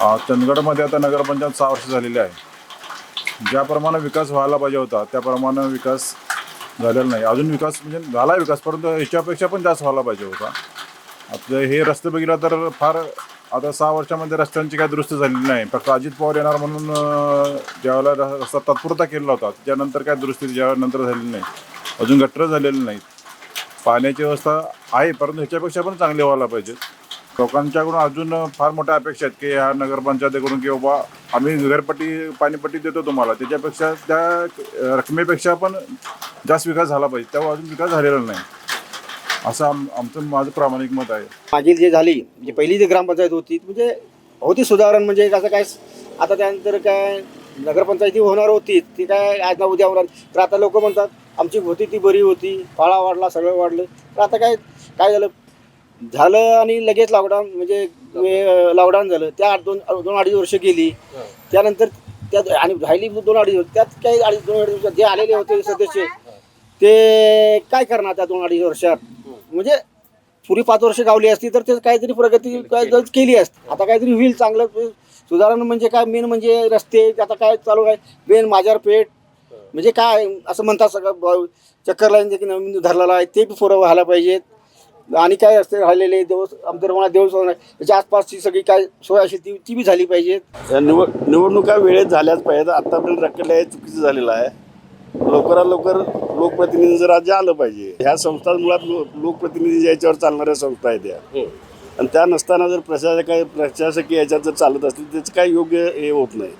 चंदगडमध्ये आता नगरपंचायत सहा वर्ष झालेली आहे. ज्याप्रमाणे विकास व्हायला पाहिजे होता त्याप्रमाणे विकास झालेला नाही. अजून विकास म्हणजे झाला विकास परंतु ह्याच्यापेक्षा पण जास्त व्हायला पाहिजे होता. आपलं हे रस्ते बघितलं तर फार आता सहा वर्षामध्ये रस्त्यांची काही दुरुस्ती झालेली नाही. फक्त अजित पवार येणार म्हणून ज्यावेळेला र- रस्ता तात्पुरता केलेला होता त्यानंतर काय दुरुस्ती ज्यानंतर झालेली नाही. अजून गटर झालेले नाहीत. पाण्याची व्यवस्था आहे परंतु ह्याच्यापेक्षा पण चांगली व्हायला पाहिजे लोकांच्याकडून अजून फार मोठ्या अपेक्षा आहेत की ह्या नगरपंचायतीकडून की बाबा आम्ही घरपट्टी पाणीपट्टी देतो तुम्हाला. त्याच्यापेक्षा त्या रकमेपेक्षा पण जास्त विकास झाला पाहिजे. तेव्हा अजून विकास झालेला नाही. असं आम आमचं माझं प्रामाणिक मत आहे. मागील जे झाली म्हणजे पहिली जी ग्रामपंचायत होती म्हणजे होती सुधारण म्हणजे कसं काय आता त्यानंतर काय नगरपंचायती होणार होती ती काय आज ना उद्या होणार. तर आता लोक म्हणतात आमची होती ती बरी होती फळा वाढला सगळं वाढलं. तर आता काय काय झालं? झालं आणि लगेच लॉकडाऊन म्हणजे लॉकडाऊन झालं. त्या आठ दोन दोन अडीच वर्ष गेली. त्यानंतर त्यात आणि राहिली दोन अडीच वर्ष त्यात काही अडीच दोन अडीच वर्ष जे आलेले होते सदस्य ते काय करणार त्या दोन अडीच वर्षात? म्हणजे पुरी पाच वर्ष गावली असती तर ते काहीतरी प्रगती काय जर केली असती. आता काहीतरी होईल चांगलं सुधारण म्हणजे काय? मेन म्हणजे रस्ते आता काय चालू आहे? मेन माझारपेठ म्हणजे काय असं म्हणतात सगळं ब- चक्कर लाईन जे की नवीन धरलेला आहे ते बी पुरं व्हायला पाहिजेत. आणि काय रस्ते राहिलेले देव आमच्या देवस्थान त्याच्या आसपासची सगळी काय सोय असेल ती ती बी झाली निवड निवडणुका वेळेत झाल्याच पाहिजेत. आतापर्यंत रखडलं हे चुकीचं झालेलं आहे. लवकरात लवकर लोकप्रतिनिधी राज्य आलं पाहिजे ह्या संस्था मुळात लो- लोकप्रतिनिधी याच्यावर चालणाऱ्या संस्था आहेत त्या आणि त्या नसताना जर प्रशासक प्रशासकीय याच्यात जर चालत असतील त्याचं काही योग्य हे होत नाही.